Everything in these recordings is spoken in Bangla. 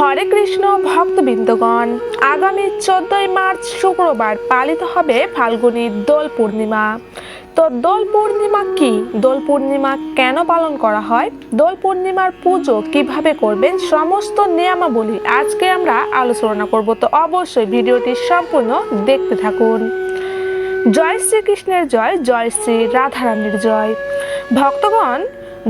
হরে কৃষ্ণ, ভক্তবৃন্দগণ। আগামী চোদ্দই মার্চ শুক্রবার পালিত হবে ফাল্গুনী দোল পূর্ণিমা। তো দোল পূর্ণিমা কি? দোল পূর্ণিমা কেন পালন করা হয়? দোল পূর্ণিমার পুজো কীভাবে করবেন? সমস্ত নিয়মাবলী আজকে আমরা আলোচনা করব। তো অবশ্যই ভিডিওটি সম্পূর্ণ দেখতে থাকুন। জয় শ্রীকৃষ্ণের জয় জয় শ্রী রাধারানীর জয়। ভক্তগণ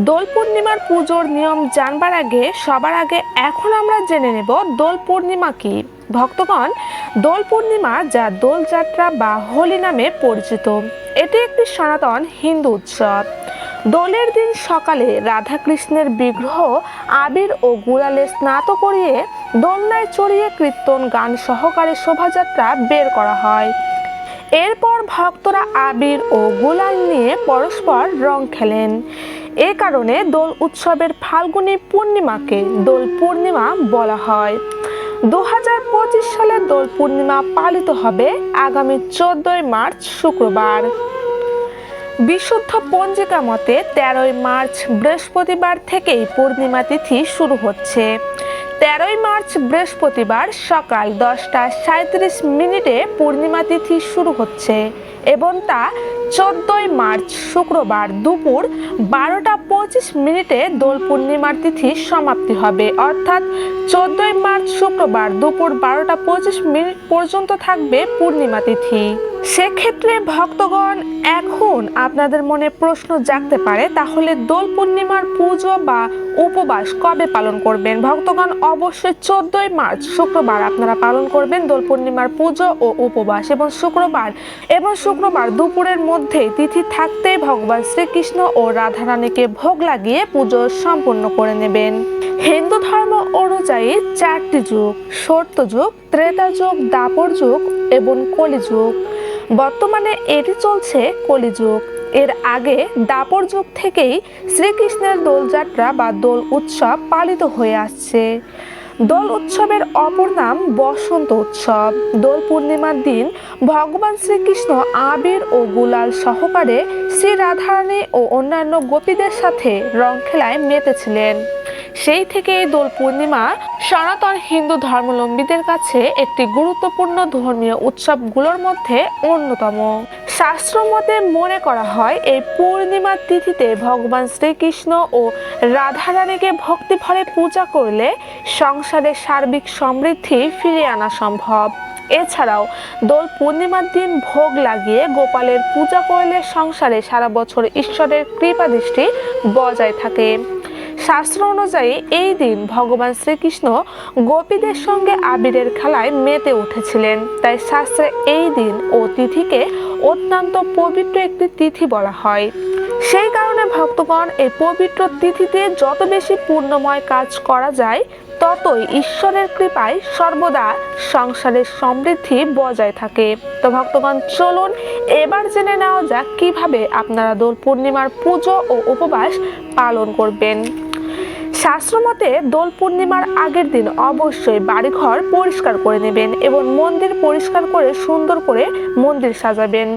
দোল পূর্ণিমার পুজোর নিয়ম জানবার আগে, সবার আগে এখন আমরা জেনে নেব দোল পূর্ণিমা কি। ভক্তগণ, দোল পূর্ণিমা যা দোল যাত্রা বা হোলি নামে পরিচিত। এটি একটি সনাতন হিন্দু উৎসব। দোলের দিন সকালে রাধাকৃষ্ণের বিগ্রহ আবির ও গুড়ালে স্নাত করিয়ে দোলনায় চড়িয়ে কীর্তন গান সহকারে শোভাযাত্রা বের করা হয়। এরপর ভক্তরা আবির ও গুলাল নিয়ে পরস্পর রং খেলেন। এ কারণে দোল উৎসবের ফাল্গুনী পূর্ণিমাকে দোল পূর্ণিমা বলা হয়। দুহাজার পঁচিশ সালে দোল পূর্ণিমা পালিত হবে আগামী চোদ্দই মার্চ শুক্রবার। বিশুদ্ধ পঞ্জিকা মতে তেরোই মার্চ বৃহস্পতিবার থেকেই পূর্ণিমা তিথি শুরু হচ্ছে। তেরোই মার্চ বৃহস্পতিবার সকাল দশটা সাঁত্রিশ মিনিটে পূর্ণিমা তিথি শুরু হচ্ছে। এবং তা চোদ্দই মার্চ শুক্রবার দুপুর বারোটা পঁচিশ মিনিটে দোল পূর্ণিমার তিথি সমাপ্তি হবে। অর্থাৎ চোদ্দই মার্চ শুক্রবার দুপুর বারোটা পঁচিশ মিনিট পর্যন্ত থাকবে পূর্ণিমা তিথি। সেক্ষেত্রে ভক্তগণ, এখন আপনাদের মনে প্রশ্ন জাগতে পারে, তাহলে দোল পূর্ণিমার পুজো বা উপবাস কবে পালন করবেন? ভক্তগণ, অবশ্যই চোদ্দই মার্চ শুক্রবার আপনারা পালন করবেন দোল পূর্ণিমার পুজো ও উপবাস এবং শুক্রবার, এবং শুক্রবার দুপুরের মধ্যে তিথি থাকতেই ভগবান শ্রীকৃষ্ণ ও রাধারানীকে ভোগ লাগিয়ে পুজো সম্পন্ন করে নেবেন। হিন্দু ধর্ম অনুযায়ী চারটি যুগ সত্য যুগ, ত্রেতা যুগ, দাপর যুগ এবং কলিযুগ বর্তমানে এটি চলছে কলিযুগ এর আগে দাপর যুগ থেকেই শ্রীকৃষ্ণের দোলযাত্রা বা দোল উৎসব পালিত হয়ে আসছে। দোল উৎসবের অপর নাম বসন্ত উৎসব। দোল পূর্ণিমার দিন ভগবান শ্রীকৃষ্ণ আবির ও গুলাল সহকারে শ্রী রাধারানী ও অন্যান্য গোপীদের সাথে রং খেলায় মেতেছিলেন। সেই থেকে এই দোল পূর্ণিমা সনাতন হিন্দু ধর্মাবলম্বীদের কাছে একটি গুরুত্বপূর্ণ ধর্মীয় উৎসবগুলোর মধ্যে অন্যতম। শাস্ত্র মতে মনে করা হয়, এই পূর্ণিমার তিথিতে ভগবান শ্রীকৃষ্ণ ও রাধারানীকে ভক্তিভরে পূজা করলে সংসারে সার্বিক সমৃদ্ধি ফিরিয়ে আনা সম্ভব। এছাড়াও দোল পূর্ণিমার দিন ভোগ লাগিয়ে গোপালের পূজা করলে সংসারে সারা বছর ঈশ্বরের কৃপা দৃষ্টি বজায় থাকে। শাস্ত্র অনুযায়ী এই দিন ভগবান শ্রীকৃষ্ণ গোপীদের সঙ্গে আবিরের খেলায় মেতে উঠেছিলেন। তাই শাস্ত্রে এই দিন ও তিথিকে অত্যন্ত পবিত্র একটি তিথি বলা হয়। সেই কারণে ভক্তগণ এই পবিত্র তিথিতে যত বেশি পূর্ণময় কাজ করা যায়, ততই ঈশ্বরের কৃপায় সর্বদা সংসারের সমৃদ্ধি বজায় থাকে। তো ভক্তগণ, চলুন এবার জেনে নেওয়া যাক কীভাবে আপনারা দোল পূর্ণিমার পুজো ও উপবাস পালন করবেন। শাস্ত্রমতে দোল পূর্ণিমার আগের দিন অবশ্যই বাড়িঘর পরিষ্কার করে নেবেন এবং মন্দির পরিষ্কার করে সুন্দর করে মন্দির সাজাবেন।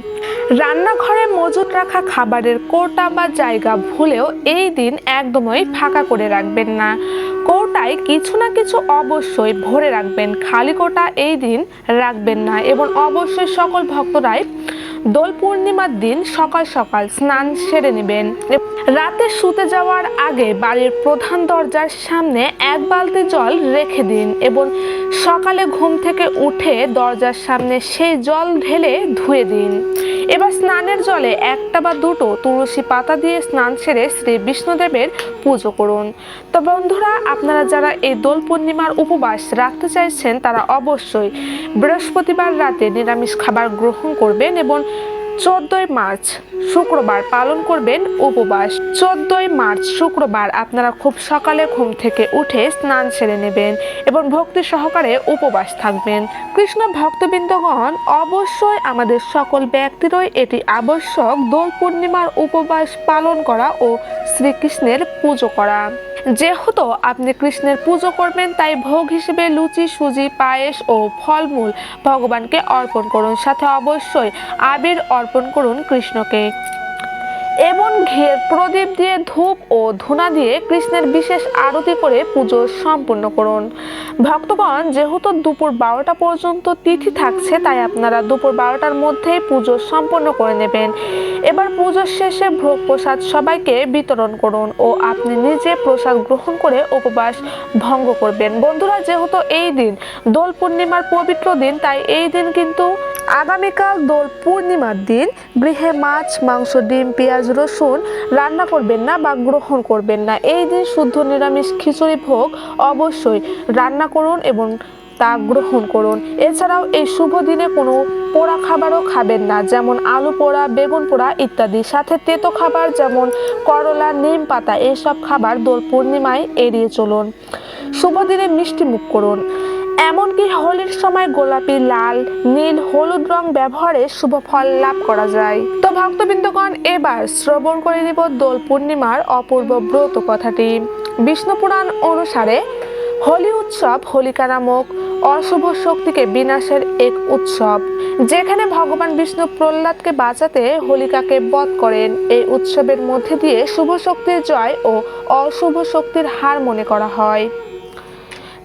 রান্নাঘরে মজুত রাখা খাবারের কোটা বা জায়গা ভুলেও এই দিন একদমই ফাঁকা করে রাখবেন না। কোটায় কিছু না কিছু অবশ্যই ভরে রাখবেন। খালি কোটা এই দিন রাখবেন না এবং অবশ্যই সকল ভক্তরাই দোল পূর্ণিমার দিন সকাল সকাল স্নান সেরে নেবেন। রাতে শুতে যাওয়ার আগে বাড়ির প্রধান দরজার সামনে এক বালতি জল রেখে দিন এবং সকালে ঘুম থেকে উঠে দরজার সামনে সেই জল ঢেলে ধুয়ে দিন। এবার স্নানের জলে একটা বা দুটো তুলসী পাতা দিয়ে স্নান সেরে শ্রী বিষ্ণুদেবের পুজো করুন। তো বন্ধুরা, আপনারা যারা এই দোল পূর্ণিমার উপবাস রাখতে চাইছেন, তারা অবশ্যই বৃহস্পতিবার রাতে নিরামিষ খাবার গ্রহণ করবেন এবং চোদ্দই মার্চ শুক্রবার পালন করবেন উপবাস। চোদ্দই মার্চ শুক্রবার আপনারা খুব সকালে ঘুম থেকে উঠে স্নান সেরে নেবেন এবং ভক্তি সহকারে উপবাস থাকবেন। কৃষ্ণ ভক্তবৃন্দগণ, অবশ্যই আমাদের সকল ব্যক্তিরই এটি আবশ্যক দোল পূর্ণিমার উপবাস পালন করা ও শ্রীকৃষ্ণের পুজো করা। যেহেতু আপনি কৃষ্ণের পুজো করবেন, তাই ভোগ হিসেবে লুচি, সুজি, পায়েস ও ফলমূল ভগবানকে অর্পণ করুন। সাথে অবশ্যই আবির অর্পণ করুন কৃষ্ণকে। এবং ঘের প্রদীপ দিয়ে ধূপ ও ধুনা দিয়ে কৃষ্ণের বিশেষ আরতি করে পুজো সম্পূর্ণ করুন। ভক্তগণ, যেহেতু দুপুর বারোটা পর্যন্ত তিথি থাকছে, তাই আপনারা দুপুর বারোটার মধ্যেই পুজো সম্পন্ন করে নেবেন। এবার পুজোর শেষে ভোগ প্রসাদ সবাইকে বিতরণ করুন ও আপনি নিজে প্রসাদ গ্রহণ করে উপবাস ভঙ্গ করবেন। বন্ধুরা, যেহেতু এই দিন দোল পূর্ণিমার পবিত্র দিন, তাই এই দিন কিন্তু আগামীকাল দোল পূর্ণিমার দিন, গৃহে মাছ, মাংস, ডিম, পেঁয়াজ, রসুন রান্না করবেন না বা গ্রহণ করবেন না। এই দিন শুদ্ধ নিরামিষ খিচুড়ি ভোগ অবশ্যই রান্না করুন এবং তা গ্রহণ করুন। এছাড়াও এই শুভ দিনে কোনো পোড়া খাবারও খাবেন না, যেমন আলু পোড়া, বেগুন পোড়া ইত্যাদি। সাথে তেতো খাবার যেমন করলা, নিম পাতা এইসব খাবার দোল পূর্ণিমায় এড়িয়ে চলুন। শুভ দিনে মিষ্টি মুখ করুন। এমনকি হোলির সময় গোলাপি, লাল, নীল, হলুদ রং ব্যবহারে শুভ ফল লাভ করা যায়। তো ভক্তবৃন্দগণ, এবার শ্রবণ করে নিব দোল পূর্ণিমার অপূর্ব ব্রত কথাটি। বিষ্ণু পুরাণ অনুসারে, হোলি উৎসব হোলিকা নামক অশুভ শক্তিকে বিনাশের এক উৎসব। যেখানে ভগবান বিষ্ণু প্রহ্লাদকে বাঁচাতে হোলিকাকে বধ করেন। এই উৎসবের মধ্যে দিয়ে শুভ শক্তির জয় ও অশুভ শক্তির হার মনে করা হয়।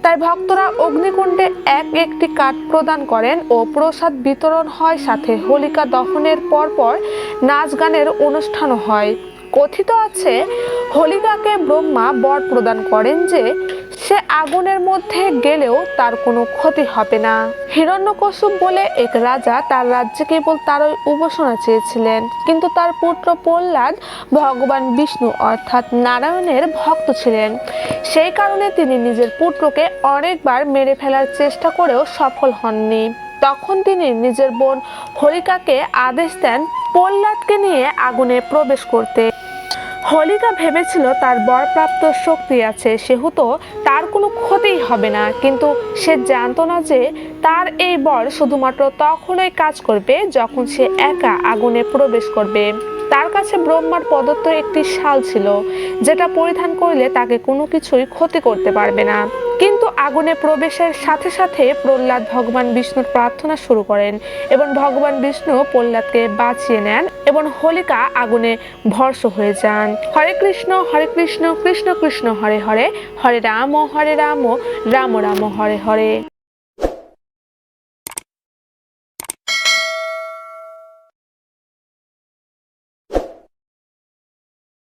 তাই ভক্তরা অগ্নিকুণ্ডে এক একটি কাঠ প্রদান করেন ও প্রসাদ বিতরণ হয় সাথে হোলিকা দহনের পরপর নাচ গানের অনুষ্ঠানও হয়। কথিত আছে, হোলিকাকে ব্রহ্মা বর প্রদান করেন যে সে আগুনের মধ্যে গেলেও তার কোনো ক্ষতি হবে না। হিরণ্যকশুপ বলে এক রাজা তার রাজ্যে কেবল তারই উপাসনা চেয়েছিলেন। কিন্তু তার পুত্র প্রহ্লাদ ভগবান বিষ্ণু অর্থাৎ নারায়ণের ভক্ত ছিলেন। সেই কারণে তিনি নিজের পুত্রকে অনেকবার মেরে ফেলার চেষ্টা করেও সফল হননি। তখন তিনি নিজের বোন হরিকাকে আদেশ দেন প্রহ্লাদকে নিয়ে আগুনে প্রবেশ করতে। হোলিকা ভেবেছিল তার বরপ্রাপ্ত শক্তি আছে, সেহেতু তার কোনো ক্ষতিই হবে না। কিন্তু সে জানতো না যে তার এই বর শুধুমাত্র তখনই কাজ করবে যখন সে একা আগুনে প্রবেশ করবে। তার কাছে ব্রহ্মার প্রদত্ত একটি শাল ছিল, যেটা পরিধান করলে তাকে কোনো কিছুই ক্ষতি করতে পারবে না। কিন্তু আগুনে প্রবেশের সাথে সাথে প্রহ্লাদ ভগবান বিষ্ণুর প্রার্থনা শুরু করেন এবং ভগবান বিষ্ণু প্রহ্লাদকে বাঁচিয়ে নেন এবং হোলিকা আগুনে ভর্ষ হয়ে যান। হরে কৃষ্ণ হরে কৃষ্ণ কৃষ্ণ কৃষ্ণ, হরে হরে হরে রাম হরে রাম রাম রাম হরে হরে।